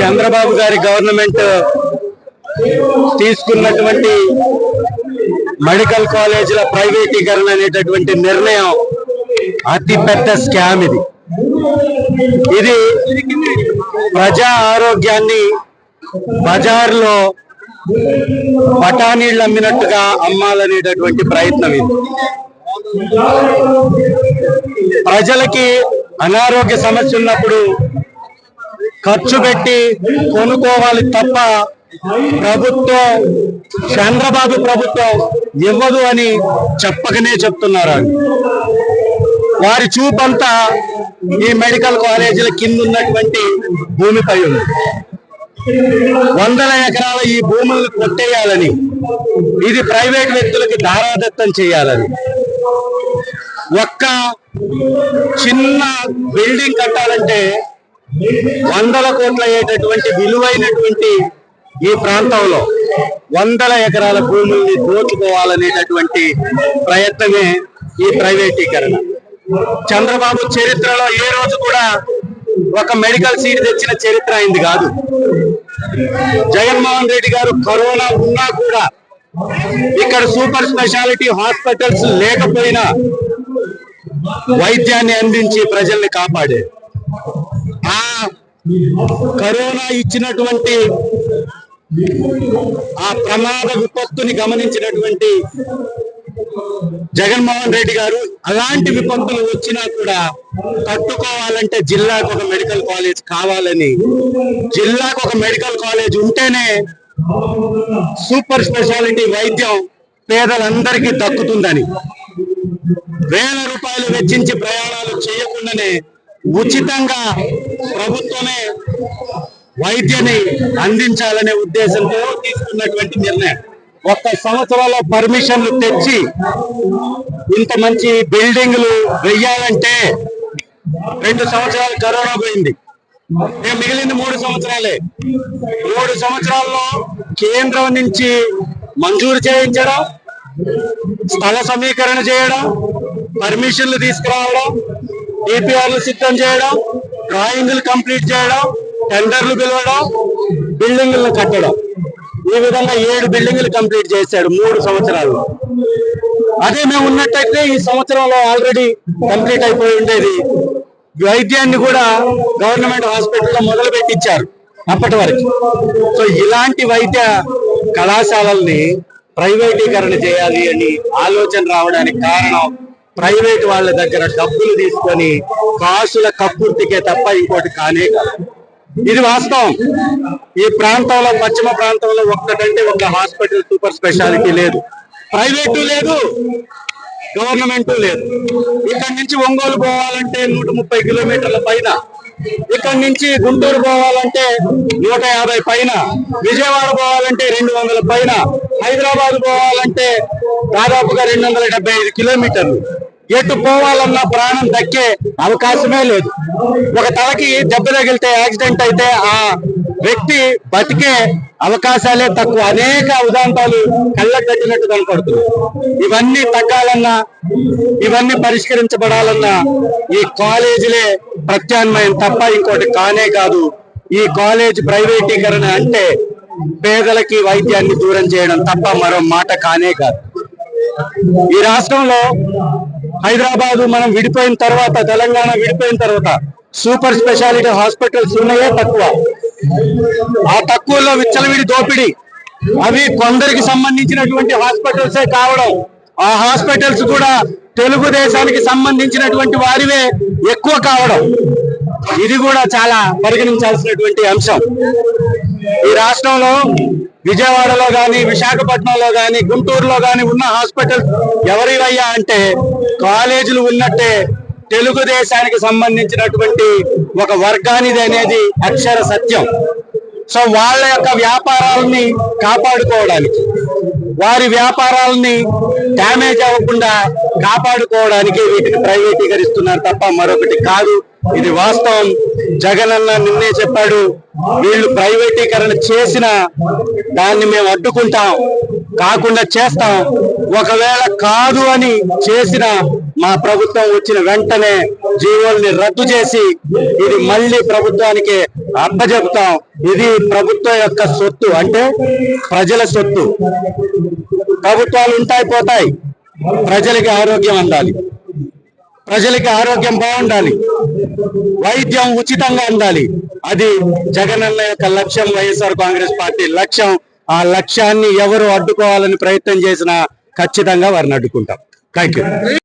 చంద్రబాబు గారి గవర్నమెంట్ తీసుకున్నటువంటి మెడికల్ కాలేజీల ప్రైవేటీకరణ అనేటటువంటి నిర్ణయం అతి పెద్ద స్కామ్ ఇది. ఇది ప్రజా ఆరోగ్యాన్ని బజార్లో బఠానీళ్ళు అమ్మినట్టుగా అమ్మాలనేటటువంటి ప్రయత్నం ఇది. ప్రజలకి అనారోగ్య సమస్య ఉన్నప్పుడు ఖర్చు పెట్టి కొనుక్కోవాలి తప్ప ప్రభుత్వం చంద్రబాబు ప్రభుత్వం ఇవ్వదు అని చెప్పకనే చెప్తున్నారు వారి చూపంతా ఈ మెడికల్ కాలేజీల కింద ఉన్నటువంటి భూమిపై ఉంది. వందల ఎకరాల ఈ భూములను కొట్టేయాలని ఇది ప్రైవేట్ వ్యక్తులకి ధారాదత్తం చేయాలని ఒక్క చిన్న బిల్డింగ్ కట్టాలంటే వందల కోట్ల అయ్యేటటువంటి విలువైనటువంటి ఈ ప్రాంతంలో వందల ఎకరాల భూముల్ని దోచుకోవాలనేటటువంటి ప్రయత్నమే ఈ ప్రైవేటీకరణ. చంద్రబాబు చరిత్రలో ఏ రోజు కూడా ఒక మెడికల్ సీట్ తెచ్చిన చరిత్ర అయింది కాదు. జగన్మోహన్ రెడ్డి గారు కరోనా ఉన్నా కూడా ఇక్కడ సూపర్ స్పెషాలిటీ హాస్పిటల్స్ లేకపోయినా వైద్యాన్ని అందించి ప్రజల్ని కాపాడే. ఆ కరోనా ఇచ్చినటువంటి ఆ ప్రమాద విపత్తుని గమనించినటువంటి జగన్మోహన్ రెడ్డి గారు అలాంటి విపత్తులు వచ్చినా కూడా తట్టుకోవాలంటే జిల్లాకు ఒక మెడికల్ కాలేజ్ కావాలని జిల్లాకు ఒక మెడికల్ కాలేజ్ ఉంటేనే సూపర్ స్పెషాలిటీ వైద్యం పేదలందరికీ దక్కుతుందని. వేల రూపాయలు వెచ్చించి ప్రయాణాలు చేయకుండానే ఉచితంగా ప్రభుత్వమే వైద్యని అందించాలనే ఉద్దేశంతో తీసుకున్నటువంటి నిర్ణయం. ఒక్క సంవత్సరంలో పర్మిషన్లు తెచ్చి ఇంత మంచి బిల్డింగ్లు వెయ్యాలంటే రెండు సంవత్సరాలు కరోనా పోయింది. మిగిలింది మూడు సంవత్సరాలే. మూడు సంవత్సరాల్లో కేంద్రం నుంచి మంజూరు చేయించడం స్థల సమీకరణ చేయడం పర్మిషన్లు తీసుకురావడం డిపిఆర్లు సిద్ధం చేయడం డ్రాయింగ్లు కంప్లీట్ చేయడం టెండర్లు పిలవడం బిల్డింగ్లను కట్టడం. ఈ విధంగా ఏడు బిల్డింగ్లు కంప్లీట్ చేశాడు మూడు సంవత్సరాల్లో. అదే మేము ఉన్నట్టయితే ఈ సంవత్సరంలో ఆల్రెడీ కంప్లీట్ అయిపోయి ఉండేది. వైద్యాన్ని కూడా గవర్నమెంట్ హాస్పిటల్లో మొదలు పెట్టించారు అప్పటి వరకు. సో ఇలాంటి వైద్య కళాశాలల్ని ప్రైవేటీకరణ చేయాలి అని ఆలోచన రావడానికి కారణం ప్రైవేట్ వాళ్ళ దగ్గర డబ్బులు తీసుకొని కాసుల కక్కుర్తికే తప్ప ఇంకోటి కానే కాదు. ఇది వాస్తవం. ఈ ప్రాంతంలో పశ్చిమ ప్రాంతంలో ఒక్కటంటే ఒక హాస్పిటల్ సూపర్ స్పెషాలిటీ లేదు. ప్రైవేటు లేదు గవర్నమెంట్ లేదు. ఇక్కడి నుంచి ఒంగోలు పోవాలంటే నూట ముప్పై కిలోమీటర్ల పైన ఇక్కడి నుంచి గుంటూరు పోవాలంటే నూట యాభై పైన విజయవాడ పోవాలంటే రెండు వందల పైన హైదరాబాద్ పోవాలంటే దాదాపుగా రెండు వందల డెబ్బై ఐదు కిలోమీటర్లు. ఎటు పోవాలన్నా ప్రాణం దక్కే అవకాశమే లేదు. ఒక తలకి దెబ్బ తగిలితే యాక్సిడెంట్ అయితే ఆ వ్యక్తి బతికే అవకాశాలే తక్కువ. అనేక ఉదాంతాలు కళ్ళకు కట్టినట్టు కనపడుతుంది ఇవన్నీ తగ్గాలన్నా ఇవన్నీ పరిష్కరించబడాలన్నా ఈ కాలేజీలే ప్రత్యామ్నాయం తప్ప ఇంకోటి కానే కాదు. ఈ కాలేజ్ ప్రైవేటీకరణ అంటే పేదలకి వైద్యాన్ని దూరం చేయడం తప్ప మరో మాట కానే కాదు. ఈ రాష్ట్రంలో హైదరాబాద్ మనం విడిపోయిన తర్వాత తెలంగాణ విడిపోయిన తర్వాత సూపర్ స్పెషాలిటీ హాస్పిటల్స్ ఉన్నాయే? తక్కువ. ఆ తక్కువలో విచ్చలవిడి దోపిడీ. అవి కొందరికి సంబంధించినటువంటి హాస్పిటల్సే కావడం. ఆ హాస్పిటల్స్ కూడా తెలుగుదేశానికి సంబంధించినటువంటి వారివే ఎక్కువ కావడం. ఇది కూడా చాలా పరిగణించాల్సినటువంటి అంశం. ఈ రాష్ట్రంలో విజయవాడలో కానీ విశాఖపట్నంలో కానీ గుంటూరులో కానీ ఉన్న హాస్పిటల్స్ ఎవరివయ్యా అంటే కాలేజీలు ఉన్నట్టే తెలుగుదేశానికి సంబంధించినటువంటి ఒక వర్గానిది అనేది అక్షర సత్యం. సో వాళ్ళ యొక్క వ్యాపారాలని కాపాడుకోవడానికి వారి వ్యాపారాలని డ్యామేజ్ అవ్వకుండా కాపాడుకోవడానికి వీటిని ప్రైవేటీకరిస్తున్నారు తప్ప మరొకటి కాదు. ఇది వాస్తవం. జగన్ అన్న నిన్నే చెప్పాడు వీళ్ళు ప్రైవేటీకరణ చేసిన దాన్ని మేము అడ్డుకుంటాం. కాకుండా చేస్తాం. ఒకవేళ కాదు అని చేసిన మా ప్రభుత్వం వచ్చిన వెంటనే జీవోల్ని రద్దు చేసి ఇది మళ్ళీ ప్రభుత్వానికి అప్పజెపుతాం. ఇది ప్రభుత్వం యొక్క సొత్తు. అంటే ప్రజల సొత్తు. ప్రభుత్వాలు ఉంటాయి పోతాయి. ప్రజలకి ఆరోగ్యం అందాలి. ప్రజలకి ఆరోగ్యం బాగుండాలి. వైద్యం ఉచితంగా ఉండాలి. అది జగనన్న యొక్క లక్ష్యం వైఎస్ఆర్ కాంగ్రెస్ పార్టీ లక్ష్యం. ఆ లక్ష్యాన్ని ఎవరు అడ్డుకోవాలని ప్రయత్నం చేసినా ఖచ్చితంగా వారిని అడ్డుకుంటాం. థ్యాంక్